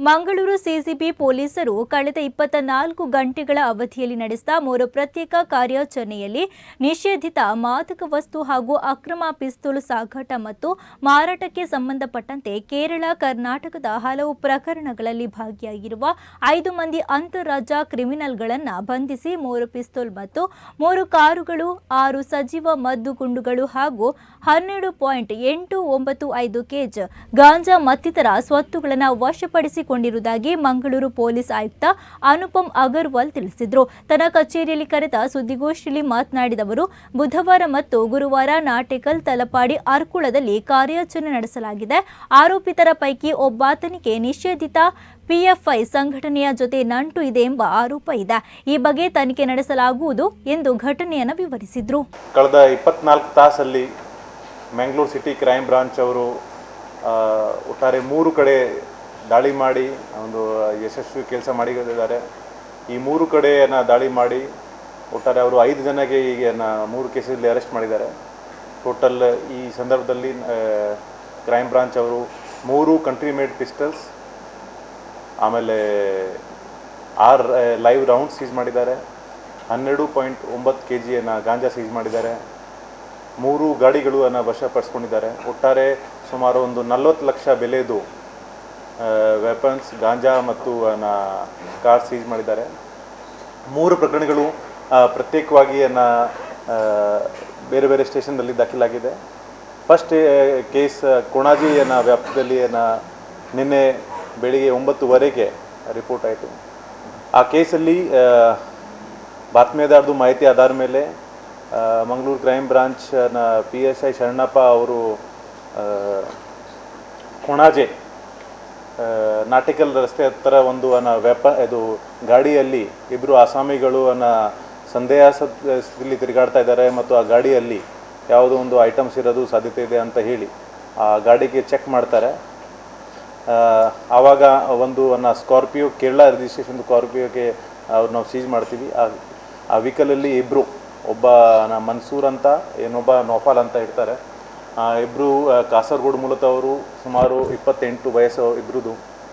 Mangaluru CCB ಪೊಲೀಸರು ಕಳೆದ ಇಪ್ಪತ್ತ ನಾಲ್ಕು ಗಂಟೆಗಳ ಅವಧಿಯಲ್ಲಿ ನಡೆಸಿದ ಮೂರು ಪ್ರತ್ಯೇಕ ಕಾರ್ಯಾಚರಣೆಯಲ್ಲಿ ನಿಷೇಧಿತ ಮಾದಕ ವಸ್ತು ಹಾಗೂ ಅಕ್ರಮ ಪಿಸ್ತೂಲ್ ಸಾಗಾಟ ಮತ್ತು ಮಾರಾಟಕ್ಕೆ ಸಂಬಂಧಪಟ್ಟಂತೆ ಕೇರಳ, ಕರ್ನಾಟಕದ ಹಲವು ಪ್ರಕರಣಗಳಲ್ಲಿ ಭಾಗಿಯಾಗಿರುವ ಐದು ಮಂದಿ ಅಂತಾರಾಜ್ಯ ಕ್ರಿಮಿನಲ್ಗಳನ್ನು ಬಂಧಿಸಿ ಮೂರು ಪಿಸ್ತೂಲ್ ಮತ್ತು ಮೂರು ಕಾರುಗಳು, ಆರು ಸಜೀವ ಮದ್ದು ಗುಂಡುಗಳು ಹಾಗೂ ಹನ್ನೆರಡು ಪಾಯಿಂಟ್ ಎಂಟು ಒಂಬತ್ತು ಐದು ಕೆಜ್ ಗಾಂಜಾ ಮತ್ತಿತರ ಸ್ವತ್ತುಗಳನ್ನು ವಶಪಡಿಸಿಕೊಂಡಿರುವುದಾಗಿ ಮಂಗಳೂರು ಪೊಲೀಸ್ ಆಯುಕ್ತ ಅನುಪಮ್ ಅಗರ್ವಾಲ್ ತಿಳಿಸಿದರು. ತನ್ನ ಕಚೇರಿಯಲ್ಲಿ ಕರೆದ ಸುದ್ದಿಗೋಷ್ಠಿಯಲ್ಲಿ ಮಾತನಾಡಿದ ಅವರು, ಬುಧವಾರ ಮತ್ತು ಗುರುವಾರ ನಾಟೆಕಲ್ ತಲಪಾಡಿ ಅರ್ಕುಳದಲ್ಲಿ ಕಾರ್ಯಾಚರಣೆ ನಡೆಸಲಾಗಿದೆ. ಆರೋಪಿತರ ಪೈಕಿ ಒಬ್ಬಾತನಿಗೆ ನಿಷೇಧಿತ ಪಿಎಫ್ಐ ಸಂಘಟನೆಯ ಜೊತೆ ನಂಟು ಇದೆ ಎಂಬ ಆರೋಪ ಇದೆ. ಈ ಬಗ್ಗೆ ತನಿಖೆ ನಡೆಸಲಾಗುವುದು ಎಂದು ಘಟನೆಯನ್ನು ವಿವರಿಸಿದರು. ಕಳೆದ ಇಪ್ಪತ್ನಾಲ್ಕು ತಾಸಲ್ಲಿ ಮ್ಯಾಂಗ್ಳೂರ್ ಸಿಟಿ ಕ್ರೈಮ್ ಬ್ರಾಂಚ್ ಅವರು ಒಟ್ಟಾರೆ ಮೂರು ಕಡೆ ದಾಳಿ ಮಾಡಿ, ಒಂದು ಯಶಸ್ವಿ ಕೆಲಸ ಮಾಡಿದ್ದಾರೆ. ಈ ಮೂರು ಕಡೆಯನ್ನು ದಾಳಿ ಮಾಡಿ, ಒಟ್ಟಾರೆ ಅವರು ಐದು ಜನಕ್ಕೆ ಈಗ ಮೂರು ಕೇಸಲ್ಲಿ ಅರೆಸ್ಟ್ ಮಾಡಿದ್ದಾರೆ. ಟೋಟಲ್ ಈ ಸಂದರ್ಭದಲ್ಲಿ ಕ್ರೈಮ್ ಬ್ರಾಂಚ್ ಅವರು ಮೂರು ಕಂಟ್ರಿ ಮೇಡ್ ಪಿಸ್ಟಲ್ಸ್ ಆಮೇಲೆ ಆರ್ ಲೈವ್ ರೌಂಡ್ ಸೀಜ್ ಮಾಡಿದ್ದಾರೆ. ಹನ್ನೆರಡು ಪಾಯಿಂಟ್ ಒಂಬತ್ತು ಕೆ ಜಿಯನ್ನು ಗಾಂಜಾ ಸೀಸ್ ಮಾಡಿದ್ದಾರೆ. ಮೂರು ಗಾಡಿಗಳನ್ನು ವಶಪಡಿಸ್ಕೊಂಡಿದ್ದಾರೆ. ಒಟ್ಟಾರೆ ಸುಮಾರು ಒಂದು ನಲ್ವತ್ತು ಲಕ್ಷ ಬೆಲೆದು ವೆಪನ್ಸ್ ಗಾಂಜಾ ಮತ್ತು ಕಾರ್ ಸೀಸ್ ಮಾಡಿದ್ದಾರೆ. ಮೂರು ಪ್ರಕರಣಗಳು ಪ್ರತ್ಯೇಕವಾಗಿ ಅನ್ನ ಬೇರೆ ಬೇರೆ ಸ್ಟೇಷನ್ನಲ್ಲಿ ದಾಖಲಾಗಿದೆ. ಫಸ್ಟ್ ಕೇಸ್ ಕೊಣಾಜಿಯನ್ನ ವ್ಯಾಪ್ತಿಯಲ್ಲಿ ನಿನ್ನೆ ಬೆಳಿಗ್ಗೆ ಒಂಬತ್ತುವರೆಗೆ ರಿಪೋರ್ಟ್ ಆಯಿತು. ಆ ಕೇಸಲ್ಲಿ ಬಾತ್ಮೀದಾರದು ಮಾಹಿತಿ ಆಧಾರ ಮೇಲೆ ಮಂಗಳೂರು ಕ್ರೈಮ್ ಬ್ರಾಂಚ್ನ ಪಿ ಎಸ್ ಐ ಶರಣಪ್ಪ ಅವರು ಕೊಣಾಜೆ ನಾಟಿಕಲ್ ರಸ್ತೆ ಹತ್ತಿರ ಒಂದು ಅನ್ನ ವೆಪ ಇದು ಗಾಡಿಯಲ್ಲಿ ಇಬ್ಬರು ಆಸಾಮಿಗಳು ಅನ್ನ ಸಂದೇಹಾಸ್ಪದಲ್ಲಿ ತಿರುಗಾಡ್ತಾ ಇದ್ದಾರೆ ಮತ್ತು ಆ ಗಾಡಿಯಲ್ಲಿ ಯಾವುದೋ ಒಂದು ಐಟಮ್ಸ್ ಇರೋದು ಸಾಧ್ಯತೆ ಇದೆ ಅಂತ ಹೇಳಿ ಆ ಗಾಡಿಗೆ ಚೆಕ್ ಮಾಡ್ತಾರೆ. ಆವಾಗ ಒಂದು ಅನ್ನ ಸ್ಕಾರ್ಪಿಯೋ, ಕೇರಳ ರಿಜಿಸ್ಟ್ರೇಷನ್ ಸ್ಕಾರ್ಪಿಯೋಗೆ ಅವ್ರು ನಾವು ಸೀಜ್ ಮಾಡ್ತೀವಿ. ಆ ಆ ವೆಹಿಕಲಲ್ಲಿ ಇಬ್ಬರು ಒಬ್ಬ ಮನ್ಸೂರ್ ಅಂತ, ಇನ್ನೊಬ್ಬ ನೋಫಾಲ್ ಅಂತ ಇರ್ತಾರೆ. ಇಬ್ಬರು ಕಾಸರಗೋಡು ಮೂಲತವರು ಸುಮಾರು ಇಪ್ಪತ್ತೆಂಟು ವಯಸ್ಸು ಇಬ್ಬರದು